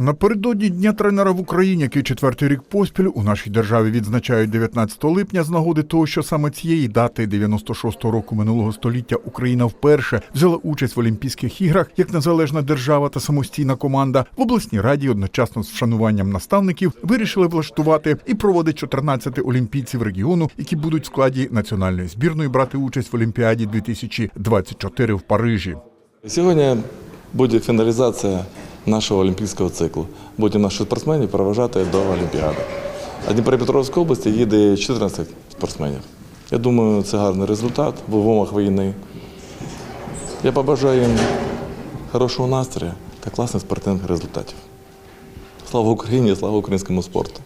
Напередодні Дня тренера в Україні, який четвертий рік поспіль у нашій державі відзначають 19 липня, з нагоди того, що саме цієї дати 96-го року минулого століття Україна вперше взяла участь в Олімпійських іграх як незалежна держава та самостійна команда. В обласній раді одночасно з вшануванням наставників вирішили влаштувати і проводить 14 олімпійців регіону, які будуть в складі національної збірної брати участь в Олімпіаді 2024 в Парижі. Сьогодні буде фіналізація нашого олімпійського циклу. Будемо наших спортсменів проважати до Олімпіади. А Дніпропетровської області їде 14 спортсменів. Я думаю, це гарний результат в умовах війни. Я побажаю їм хорошого настрою та класних спортивних результатів. Слава Україні, слава українському спорту!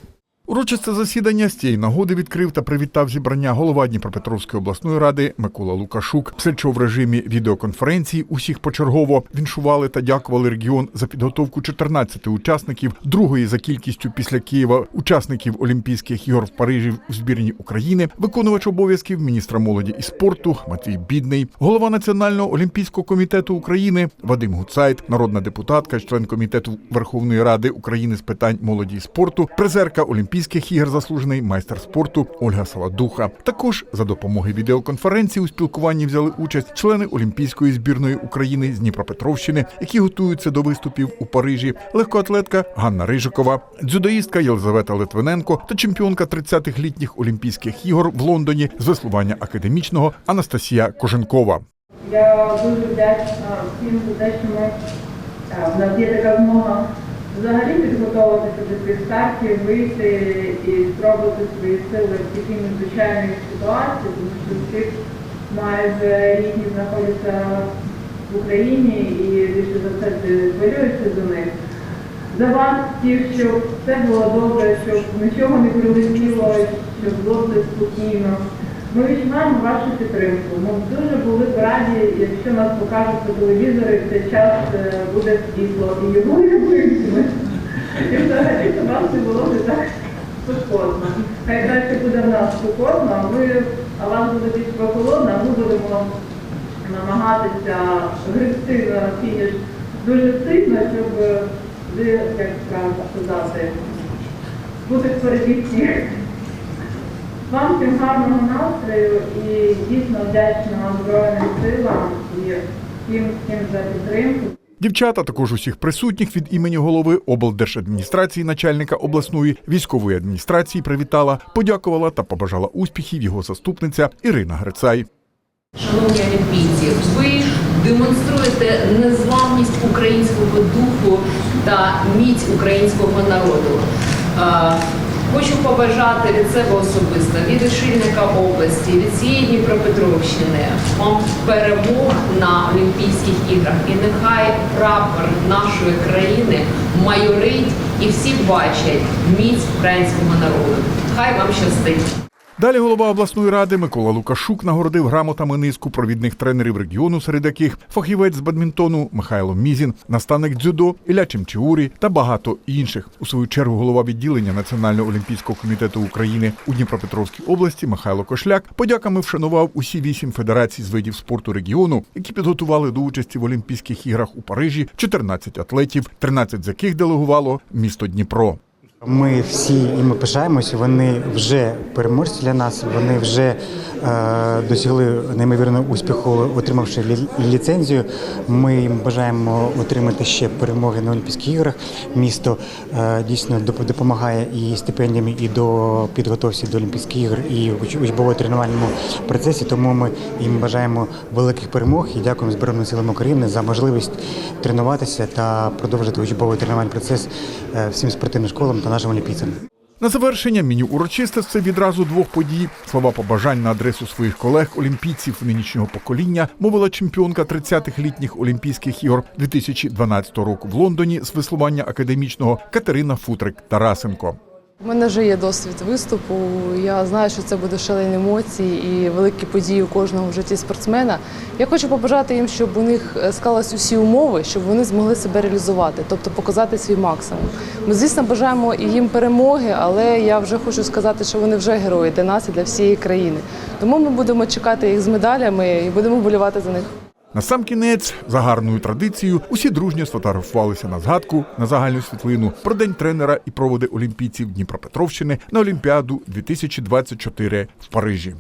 Урочисте засідання з цієї нагоди відкрив та привітав зібрання голова Дніпропетровської обласної ради Микола Лукашук. Після чого в режимі відеоконференції усіх почергово віншували та дякували регіон за підготовку 14 учасників другої за кількістю після Києва учасників Олімпійських ігор в Парижі в збірні України, виконувач обов'язків міністра молоді і спорту Матвій Бідний, голова Національного олімпійського комітету України Вадим Гуцайт, народна депутатка, член комітету Верховної Ради України з питань молоді і спорту, призерка Олімпійських ігор, заслужений майстер спорту Ольга Саладуха. Також за допомогою відеоконференції у спілкуванні взяли участь члени Олімпійської збірної України з Дніпропетровщини, які готуються до виступів у Парижі, легкоатлетка Ганна Рижикова, дзюдоїстка Єлизавета Литвиненко та чемпіонка 30-х літніх Олімпійських ігор в Лондоні з веслування академічного Анастасія Коженкова. Я дуже вдячна всім за те, що ми е, є така змога взагалі підготуватися до цих вийти і спробувати свої сили в такій надзвичайній ситуації, тому що всі майже рідні знаходяться в Україні і більше за все хвилюються за них. За вас всіх, щоб все було добре, щоб нічого не прилетіло, щоб було все спокійно. Ми відчуваємо вашу підтримку. Ми дуже були б раді, якщо нас покажуть по телевізору, і в цей час е, буде світло і його вимкнуть. І взагалі то нам це було не так спокійно. Хай далі буде в нас спокійно, а ми, а вас буде більш прохолодно, ми будемо намагатися гребти на фініш дуже сильно, щоб як сказати, бути всіх. Вам всім гарного настрою і дійсно вдячна Збройним силам і всім, всім за підтримку. Дівчата, також усіх присутніх від імені голови облдержадміністрації, начальника обласної військової адміністрації привітала, подякувала та побажала успіхів його заступниця Ірина Грицай. Шановні олімпійці, ви демонструєте незламність українського духу та міць українського народу. Хочу побажати від себе особисто, від очільника області, від цієї Дніпропетровщини вам перемог на Олімпійських іграх. І нехай прапор нашої країни майорить і всі бачать міць українського народу. Хай вам щастить! Далі голова обласної ради Микола Лукашук нагородив грамотами низку провідних тренерів регіону, серед яких фахівець з бадмінтону Михайло Мізін, наставник дзюдо Ілля Чемчіурі та багато інших. У свою чергу голова відділення Національного олімпійського комітету України у Дніпропетровській області Михайло Кошляк подяками вшанував усі вісім федерацій з видів спорту регіону, які підготували до участі в Олімпійських іграх у Парижі 14 атлетів, 13 з яких делегувало місто Дніпро. Ми всі і ми пишаємося. Вони вже переможці для нас. Вони вже е, досягли неймовірного успіху, отримавши лі- ліцензію. Ми їм бажаємо отримати ще перемоги на Олімпійських іграх. Місто е, дійсно допомагає і стипендіями, і до підготовці до Олімпійських ігор, і в учбово-тренувальному процесі. Тому ми їм бажаємо великих перемог і дякуємо Збройним силам України за можливість тренуватися та продовжити учбовий тренувальний процес е, всім спортивним школам та нашим олімпійцям. На завершення міні-урочистості відразу двох подій. Слова побажань на адресу своїх колег, олімпійців нинішнього покоління, мовила чемпіонка 30-х літніх Олімпійських ігор 2012 року в Лондоні з веслування академічного Катерина Футрик Тарасенко. У мене вже є досвід виступу. Я знаю, що це буде шалені емоції і великі події у кожного в житті спортсмена. Я хочу побажати їм, щоб у них е, склались усі умови, щоб вони змогли себе реалізувати, тобто показати свій максимум. Ми, звісно, бажаємо і їм перемоги, але я вже хочу сказати, що вони вже герої для нас і для всієї країни. Тому ми будемо чекати їх з медалями і будемо болювати за них. Насамкінець, за гарною традицією, усі дружньо сфотографувалися на згадку на загальну світлину про день тренера і проводи олімпійців Дніпропетровщини на Олімпіаду 2024 в Парижі.